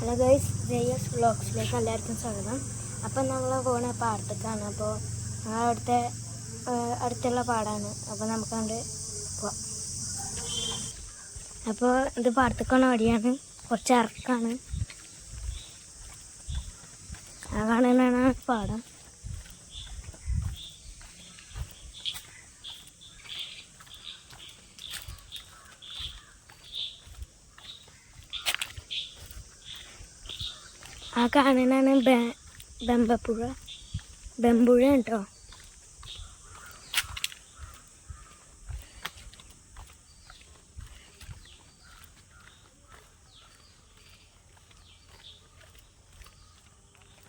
Hello guys Jayas വ്ളോഗ്സിലേക്ക് എല്ലാവർക്കും സ്വാഗതം. അപ്പം നമ്മൾ പോകുന്ന പാടത്തേക്കാണ്. അപ്പോൾ ഞങ്ങൾ അവിടുത്തെ അടുത്തുള്ള പാടാണ്. അപ്പോൾ നമുക്ക് അങ്ങോട്ട് പോവാം. അപ്പോൾ ഇത് പാടത്തേക്കാണ് വഴിയാണ്. കുറച്ച് ഇറക്കാണ്. ആ കാണുന്നതാണ് പാടം. ആ കാണുന്നതാണ് ബെ- ബെമ്പപ്പുഴ. ബെമ്പുഴ കേട്ടോ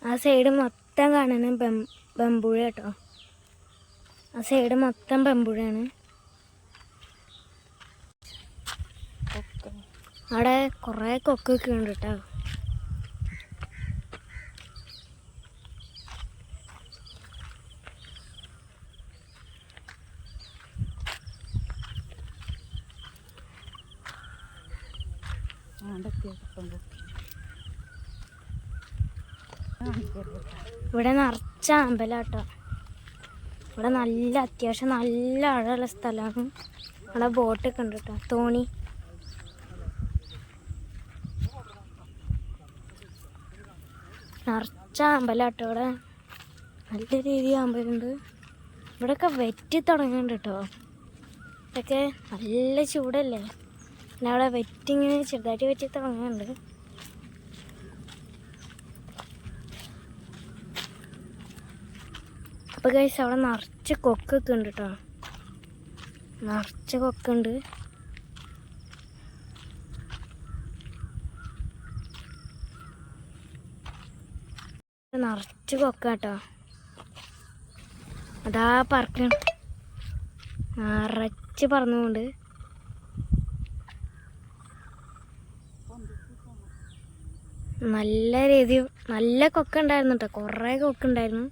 ആ സൈഡ് മൊത്തം കാണാന് ബെമ്പുഴ കേട്ടോ. ആ സൈഡ് മൊത്തം ബെമ്പുഴയാണ്. അവിടെ കുറേ കൊക്കൊക്കെ ഉണ്ട് കേട്ടോ. ഇവിടെ നിറച്ച അമ്പലാട്ടോ. ഇവിടെ നല്ല അത്യാവശ്യം നല്ല ആഴമുള്ള സ്ഥലമാണ്. അവിടെ ബോട്ടൊക്കെ ഉണ്ട് കേട്ടോ. തോണി. നിറച്ച അമ്പലാട്ടോ ഇവിടെ. നല്ല രീതിയിൽ അമ്പലുണ്ട്. ഇവിടെയൊക്കെ വെറ്റി തുടങ്ങുന്നുണ്ട് കേട്ടോ. ഇതൊക്കെ നല്ല ചൂടല്ലേ? പിന്നെ അവിടെ വെറ്റിങ്ങനെ ചെറുതായിട്ട് വെറ്റി വാങ്ങുന്നുണ്ട് അപ്പോൾ കഴിച്ച് അവിടെ നിറച്ച് കൊക്കൊക്കെ ഉണ്ട് കേട്ടോ നിറച്ച് കൊക്കുണ്ട് നിറച്ച് കൊക്ക കേട്ടോ അതാ പറക്കണം. നിറച്ച് പറന്നുകൊണ്ട്. നല്ല രീതി നല്ല കൊക്ക ഉണ്ടായിരുന്നു കേട്ടോ കുറേ കൊക്ക ഉണ്ടായിരുന്നു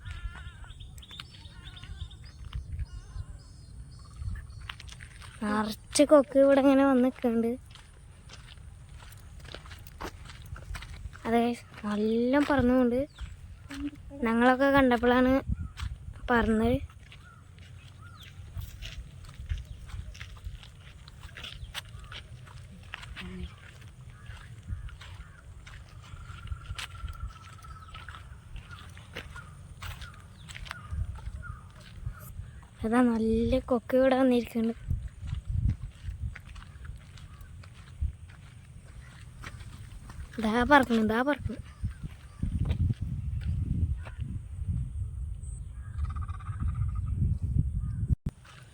നിറച്ച് കൊക്ക് ഇവിടെ ഇങ്ങനെ വന്ന് നിൽക്കുന്നുണ്ട് അതെ നല്ല പറന്നുകൊണ്ട് ഞങ്ങളൊക്കെ കണ്ടപ്പോഴാണ് പറഞ്ഞത്. അതാ നല്ല കൊക്ക ഇവിടെ വന്നിരിക്കുന്നുണ്ട് ഇതാ പറഞ്ഞു ഇതാ പറഞ്ഞു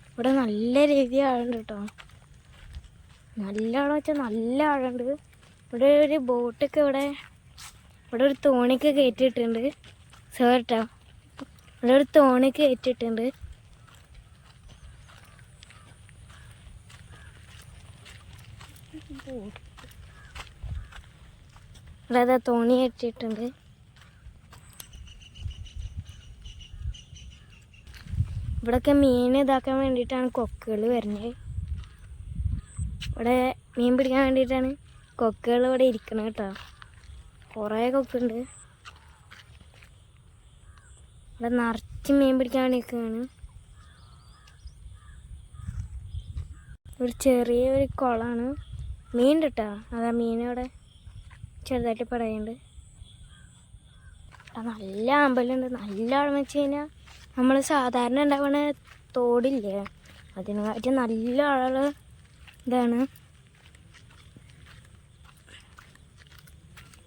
ഇവിടെ നല്ല രീതി ആഴുണ്ട് കേട്ടോ. നല്ല ആഴം വെച്ചാൽ നല്ല ആഴുണ്ട് ഇവിടെ ഒരു ബോട്ടൊക്കെ ഇവിടെ ഇവിടെ ഒരു തോണിക്ക് കയറ്റിയിട്ടുണ്ട്. സോ കേട്ടോ ഇവിടെ ഒരു തോണിക്ക് കയറ്റിയിട്ടുണ്ട്. ഇവിടെ തോണി കെട്ടിയിട്ടുണ്ട്. ഇവിടെയൊക്കെ മീൻ ഇതാക്കാൻ വേണ്ടിയിട്ടാണ് കൊക്കുകൾ വരുന്നത്. ഇവിടെ മീൻ പിടിക്കാൻ വേണ്ടിയിട്ടാണ് കൊക്കുകൾ ഇവിടെ ഇരിക്കണം കേട്ടോ. കുറേ കൊക്കുണ്ട്. ഇവിടെ നിറച്ച് മീൻ പിടിക്കാൻ വേണ്ടി നിൽക്കുകയാണ് ഒരു ചെറിയ ഒരു കുളമാണ്. മീൻ കിട്ടാ അതാ മീൻ അവിടെ ചെറുതായിട്ട് പറയുന്നുണ്ട്. നല്ല അമ്പലമുണ്ട്. നല്ല ആഴം വെച്ച് കഴിഞ്ഞാൽ നമ്മൾ സാധാരണ ഉണ്ടാവണ തോടില്ലേ? അതിനെക്കാട്ടി നല്ല ആളുകൾ ഇതാണ്.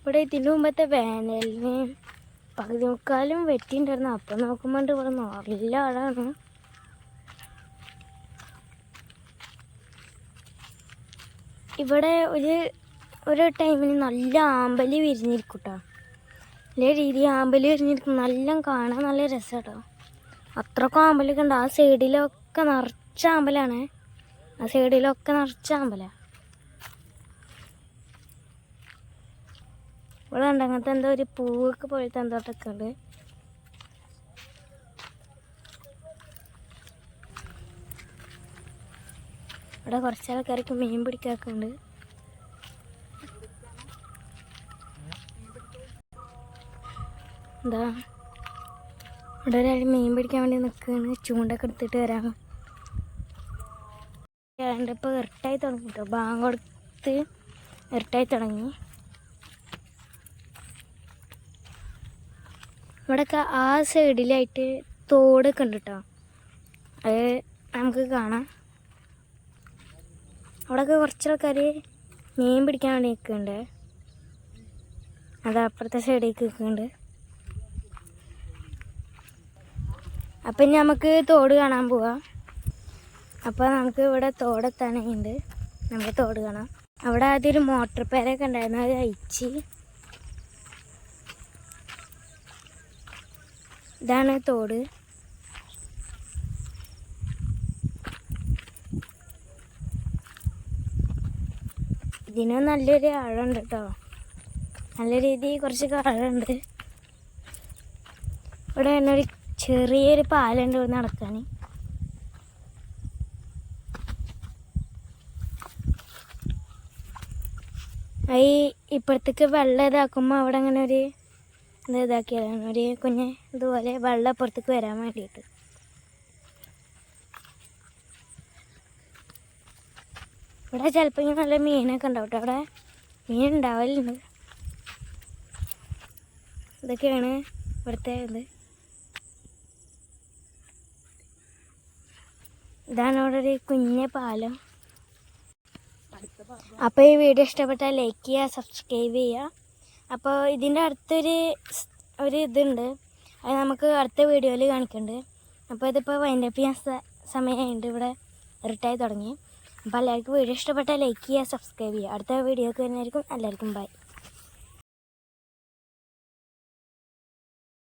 ഇവിടെ ഇതിന് മുമ്പത്തെ വേനലിന് പകുതി മുക്കാലും വെട്ടിണ്ടായിരുന്നു. അപ്പം നോക്കുമ്പോൾ ഇവിടെ നല്ല ആളാണ്. ഇവിടെ ഒരു ഒരു ടൈമിന് നല്ല ആമ്പൽ വിരിഞ്ഞിരിക്കും നല്ല രീതി ആമ്പൽ വിരിഞ്ഞിരിക്കും. നല്ല കാണാൻ നല്ല രസം കേട്ടോ അത്രക്കും ആമ്പലൊക്കെ ഉണ്ട്. ആ സൈഡിലൊക്കെ നിറച്ച ആമ്പലാണ്. ആ സൈഡിലൊക്കെ നിറച്ച ആമ്പല. ഇവിടെ ഉണ്ട് അങ്ങനത്തെ എന്തോ ഒരു പൂവൊക്കെ പോലത്തെ എന്തോട്ടൊക്കെ ഉണ്ട്. ഇവിടെ കുറച്ച് ആൾക്കാർക്ക് മീൻ പിടിക്കാക്കുണ്ട്. എന്താ? ഇവിടെ ഒരാൾ മീൻ പിടിക്കാൻ വേണ്ടി നിൽക്കുകയാണ് ചൂണ്ടൊക്കെ എടുത്തിട്ട് വരാം ഏതാണ്ട് ഇപ്പോൾ ഇരട്ടായി തുടങ്ങി കേട്ടോ ബാങ്ക് കൊടുത്ത് ഇരട്ടായി തുടങ്ങി. ഇവിടെയൊക്കെ ആ സൈഡിലായിട്ട് തോടൊക്കെ ഉണ്ട് കേട്ടോ അത് നമുക്ക് കാണാം. അവിടെയൊക്കെ കുറച്ച് ആൾക്കാർ മീൻ പിടിക്കാൻ വേണ്ടി നിൽക്കുന്നുണ്ട് അത് അപ്പുറത്തെ സൈഡിലേക്ക് നിൽക്കുന്നുണ്ട്. അപ്പം ഇനി നമുക്ക് തോട് കാണാൻ പോവാം. അപ്പോൾ നമുക്ക് ഇവിടെ തോടെത്താനുണ്ട് നമുക്ക് തോട് കാണാം. അവിടെ ആദ്യം ഒരു മോട്ടർ പേരൊക്കെ ഉണ്ടായിരുന്നു. അത് അയച്ച് ഇതാണ് തോട്. ഇതിന് നല്ലൊരു ആഴമുണ്ട് കേട്ടോ നല്ല രീതിയിൽ കുറച്ച് ആഴമുണ്ട് ഇവിടെ തന്നെ ഒരു ചെറിയൊരു പാലുണ്ട് ഇവിടെ നടക്കാൻ ഈ ഇപ്പുറത്തേക്ക് വെള്ളം ഇതാക്കുമ്പോൾ അവിടെ അങ്ങനെ ഒരു ഇത് ഇതാക്കിയതാണ്. ഒരു കുഞ്ഞ് ഇതുപോലെ വെള്ളം അപ്പുറത്തേക്ക് വരാൻ വേണ്ടിയിട്ട്. ഇവിടെ ചിലപ്പോൾ ഇങ്ങനെ നല്ല മീനൊക്കെ ഉണ്ടാവും കേട്ടോ അവിടെ? മീൻ ഉണ്ടാവലുണ്ട്. ഇതൊക്കെയാണ് ഇവിടുത്തെ ഇത്. ഇതാണ് ഇവിടെ ഒരു കുഞ്ഞ പാലം. അപ്പോൾ ഈ വീഡിയോ ഇഷ്ടപ്പെട്ടാൽ ലൈക്ക് ചെയ്യുക സബ്സ്ക്രൈബ് ചെയ്യുക. അപ്പോൾ ഇതിന്റെ അടുത്തൊരു ഒരു ഇതുണ്ട്. അത് നമുക്ക് അടുത്ത വീഡിയോയിൽ കാണിക്കുന്നുണ്ട് അപ്പോൾ ഇതിപ്പോൾ വൈൻഡപ്പ് ചെയ്യാൻ സമയമായിട്ട് ഇവിടെ. റിട്ടയർ തുടങ്ങി. അപ്പോൾ എല്ലാവർക്കും വീഡിയോ ഇഷ്ടപ്പെട്ടാൽ ലൈക്ക് ചെയ്യുക സബ്സ്ക്രൈബ് ചെയ്യുക. അടുത്ത വീഡിയോക്ക് വരുന്നതായിരിക്കും. എല്ലാവർക്കും ബൈ